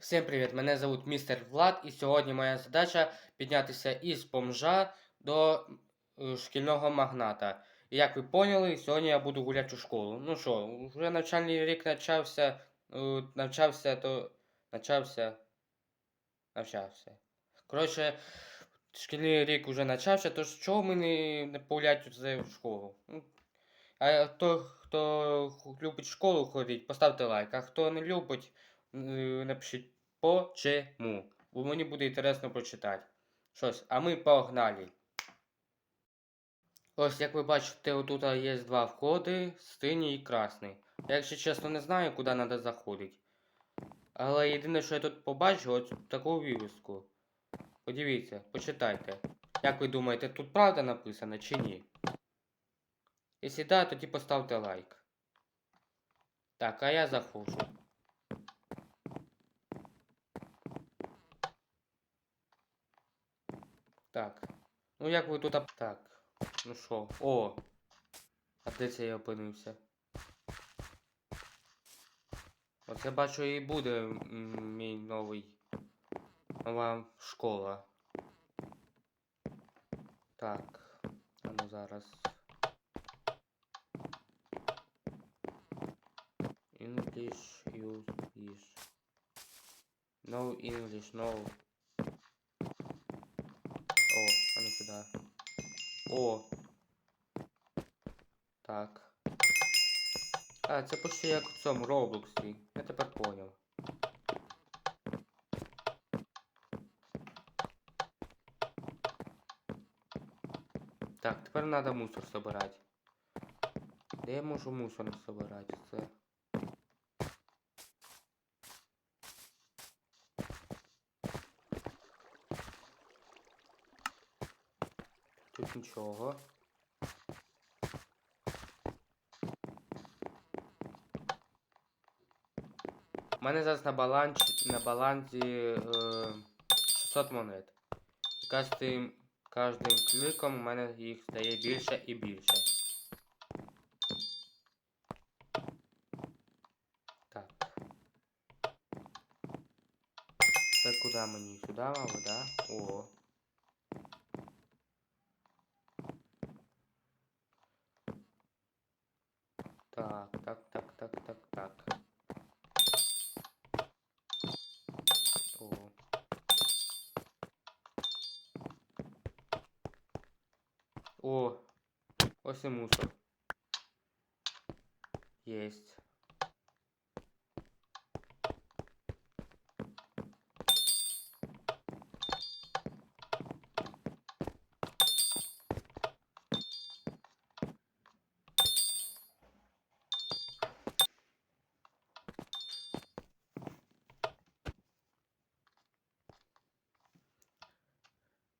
Всім привіт! Мене звуть містер Влад, і сьогодні моя задача піднятися із бомжа до е, шкільного магната. І як ви поняли, сьогодні я буду гуляти у школу. Ну що, вже навчальний рік почався, е, навчався, то навчався, навчався. Коротше, шкільний рік вже почався, тож чого ми не, погуляти в школу? Ну, А той, хто любить школу ходити, поставте лайк, а хто не любить, напишіть почему. Бо мені буде інтересно прочитати. Щось, а ми погнали. Ось, як ви бачите, отут є два входи, синій і красний. Я, якщо чесно, не знаю, куди треба заходити. Але єдине, що я тут побачив, ось таку вивіску. Подивіться, почитайте. Як ви думаєте, тут правда написано чи ні? Якщо так, тоді поставте лайк. Так, а я заходжу. Так. Ну як ви тут. ап- Так. Ну що? О! А де це я опинився? Оце бачу і буде мій новий. Нова школа. Так. А ну зараз. English use is. No English, no. Сюда. О. Так. А, це почти як в цьому Роблоксі. Я тепер поняв. Так, тепер треба мусор собирати. Де я можу мусор собирати? Це. Нічого. У мене зараз на балансі, на балансі е, 600 монет. І кожним, кожним у мене їх стає більше і більше. Так. Це куди мені? Сюди, мабуть, да? О. Так, так, так, так, так, так. О. О, ось і мусор. Єсть.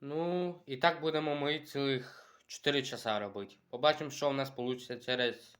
Ну, і так будемо ми цілих 4 часа робити. Побачимо, що у нас вийде через.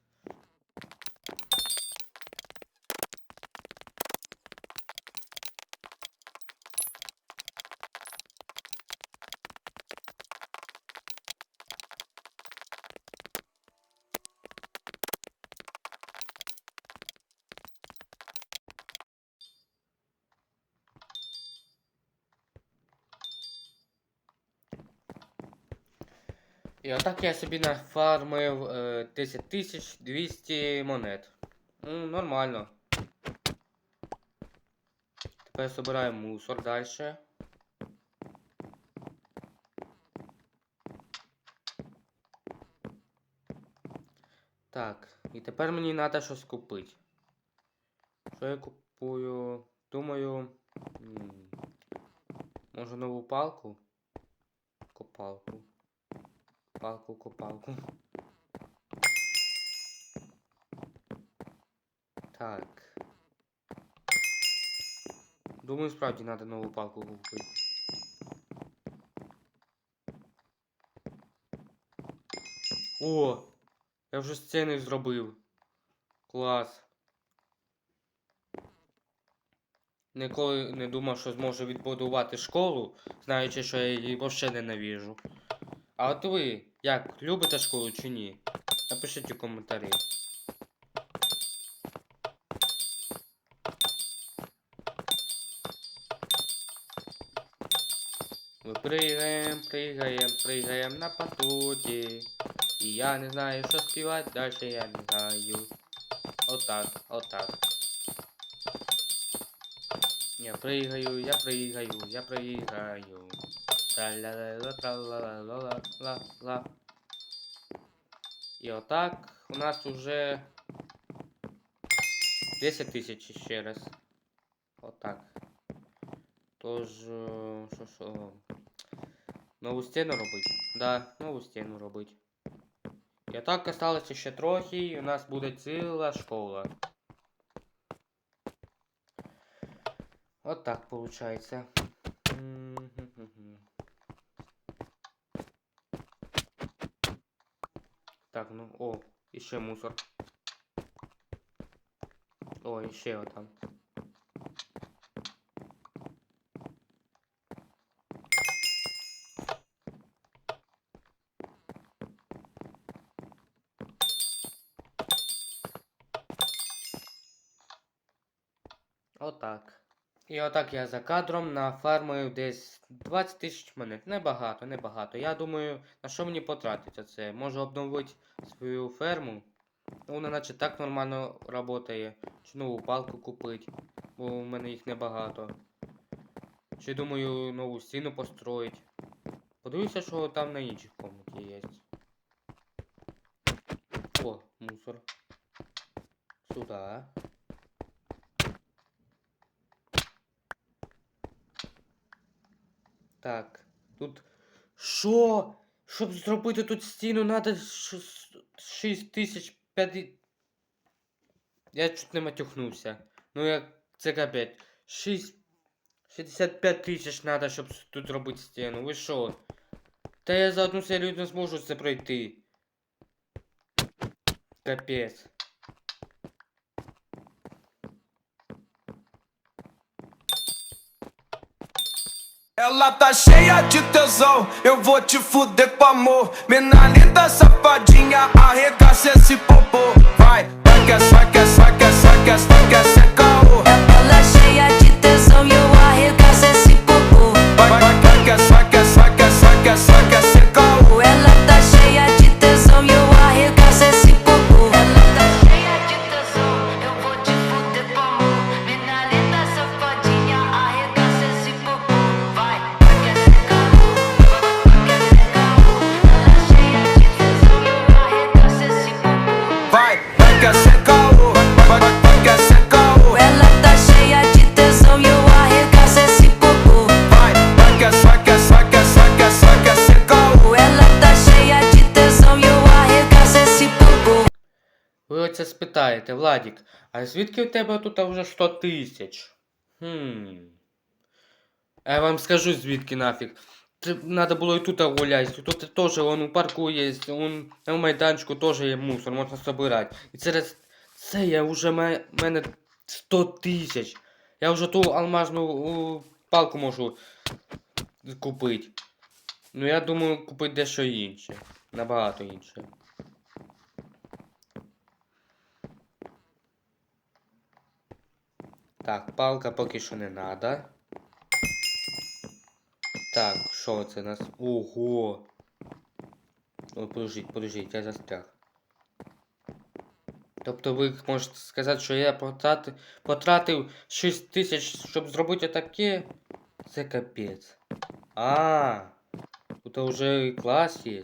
І отак я собі нафармив е, 10 200 монет. Ну, нормально. Тепер собираю мусор далі. Так, і тепер мені треба щось купити. Що я купую? Думаю. Може нову палку? Копалку. Палку, копалку. Так. Думаю, справді треба нову палку купити. О! Я вже сцени зробив. Клас. Ніколи не думав, що зможу відбудувати школу, знаючи, що я її взагалі ненавижу. А от ви як, любите школу чи ні? Напишіть у коментарі. Ми пригаємо, пригаємо, пригаємо на патуті. І я не знаю, що співати, далі я не знаю. Отак, отак. Я пригаю, я пригаю, я пригаю. Тра-ля-ля-ла, тра-ла-ла-ла-ла-ла-ла. И вот так у нас уже 10 тысяч ще раз. Вот так. Тож, е, що що? Нову стіну робить? Да, нову стіну робить. І так осталося ще трохи, і у нас буде ціла школа. От так получается. Так, ну, о, іще мусор. О, іще отам. Отак. І отак я за кадром нафармив десь 20 тисяч монет. Небагато, небагато. Я думаю, на що мені потратиться це? Можу обновити свою ферму. Ну, вона наче так нормально працює. Чи нову палку купити, бо у мене їх небагато. Чи думаю нову стіну построїть. Подивлюся, що там на інших комнаті є. О, мусор. Сюда. Так, тут. Що? Щоб зробити тут стіну, треба 6 тисяч 5... Я чуть не матюхнувся. Ну я це капець. 6... 65 тисяч треба, щоб тут зробити стіну. Ви що? Та я за одну серію не зможу це пройти. Капець. Ela tá cheia de tesão, eu vou te fuder com amor. Mina linda, safadinha, arregaça esse popô. Vai, vai que é, vai que é, vai que é, vai que é, vai que é, sem спитаєте, Владік, а звідки у тебе тут вже 100 тисяч? Хм. Я вам скажу звідки нафіг. Надо було і тут гуляти. Тут теж вон у парку є, вон на майданчику теж є мусор, можна збирати. І через це я вже ме- мене 100 тисяч. Я вже ту алмазну палку можу купити. Ну я думаю купити дещо інше. Набагато інше. Так, палка поки що не надо. Так, що це у нас? Ого! Ой, подождіть, подождіть, я застряг. Тобто ви можете сказати, що я потратив, потратив 6 тисяч, щоб зробити таке? Це капець. А, тут вже і клас є.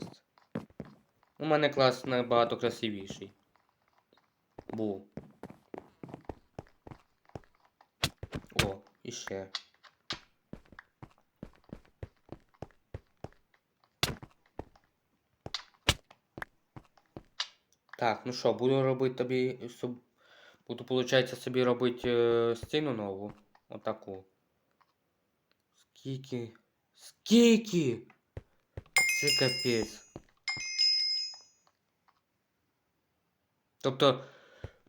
У мене клас набагато красивіший. Був. О, іще. Так, ну що, буду робити тобі. соб- Буду, получається, собі робити е, стіну нову. Отаку. Скільки? Скільки? Це капець. Тобто.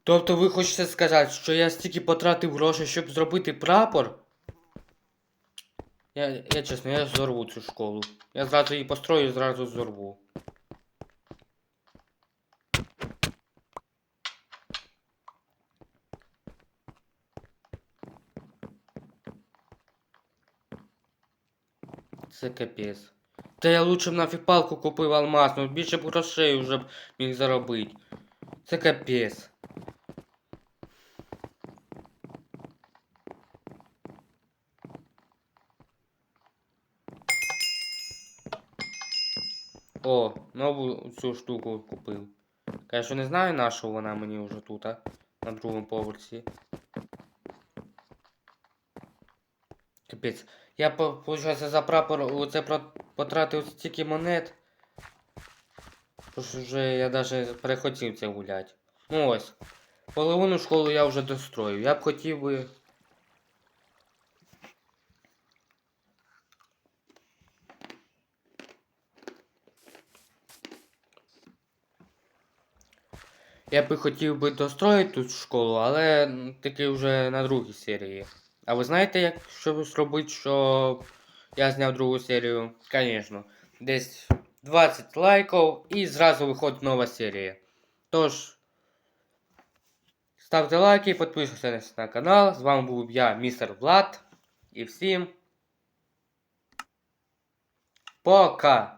Тобто ви хочете сказати, що я стільки потратив грошей, щоб зробити прапор? Я, я чесно, я зорву цю школу. Я зразу її построю і зразу зорву. Це капець. Та я лучше б нафіг палку купив алмазну, більше б грошей вже б міг заробити. Це капець. О, нову цю штуку купив. Конечно, не знаю, на що вона мені вже тут, а, на другому поверсі. Капець. Я, по- получается, за прапор оце потратив стільки монет. Тож вже я даже перехотів це гуляти. Ну ось. Половину школу я вже достроїв. Я б хотів би. Я би хотів би достроїти тут школу, але таки вже на другій серії. А ви знаєте, як що зробити, щоб я зняв другу серію? Звісно. Десь 20 лайків і зразу виходить нова серія. Тож, ставте лайки, підписуйтесь на канал. З вами був я, містер Влад. І всім. Пока!